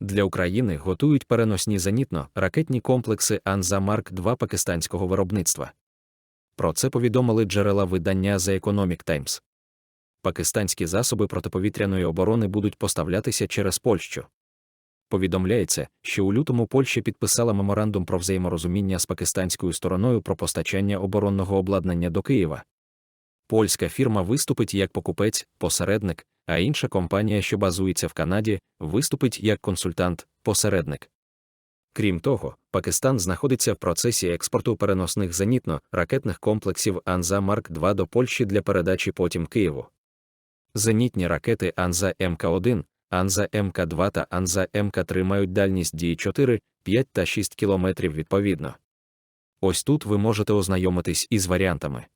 Для України готують переносні зенітно ракетні комплекси Анза Марк 2 пакистанського виробництва. Про це повідомили джерела видання The Economic Times. Пакистанські засоби протиповітряної оборони будуть поставлятися через Польщу. Повідомляється, що у лютому Польща підписала меморандум про взаєморозуміння з пакистанською стороною про постачання оборонного обладнання до Києва. Польська фірма виступить як покупець, посередник, а інша компанія, що базується в Канаді, виступить як консультант, посередник. Крім того, Пакистан знаходиться в процесі експорту переносних зенітно-ракетних комплексів Анза Марк 2 до Польщі для передачі потім Києву. Зенітні ракети Анза МК-1, Анза МК-2 та Анза МК-3 мають дальність дії 4, 5 та 6 км відповідно. Ось тут ви можете ознайомитись із варіантами.